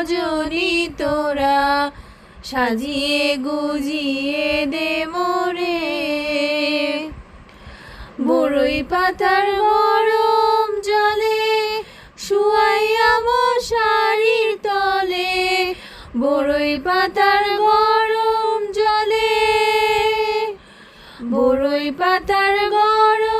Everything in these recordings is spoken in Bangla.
সজনি তোরা, সাজিয়ে গুজিয়ে দে মোরে বড়ই পাতার গরম জলে, শুয়াইয়া মশারির তলে। বড়ই পাতার গরম জলে বড়ই পাতার গরম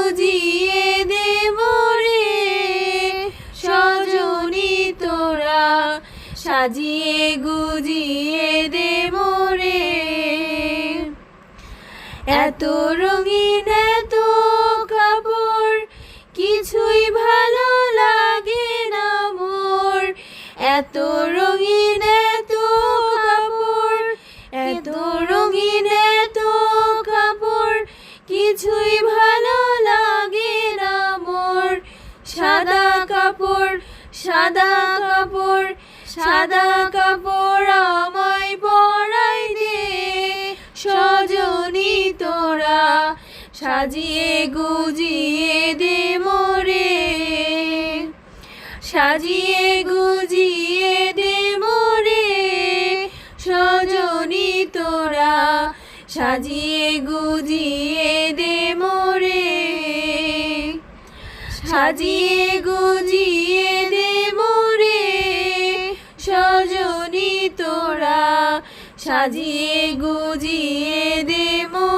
সাজিয়ে গুজিয়ে দে মোরে এত রঙিন, এত কাপড়, কিছুই ভালো লাগে না মোর। এত রঙিন, এত কাপড়, এত রঙিন, এত কাপড়, কিছুই ভালো লাগে না মোর। সাদা কাপড় সাদা কাপড় সাদা কাপড় আমায় পরাই দে, সজনি তোরা সাজিয়ে গুজিয়ে দে মোরে। সাজিয়ে গুজিয়ে দে মোরে, সজনি তোরা সাজিয়ে গুজিয়ে দে মোরে। সাজিয়ে গুজিয়ে সাজিয়ে গুজিয়ে দেবো।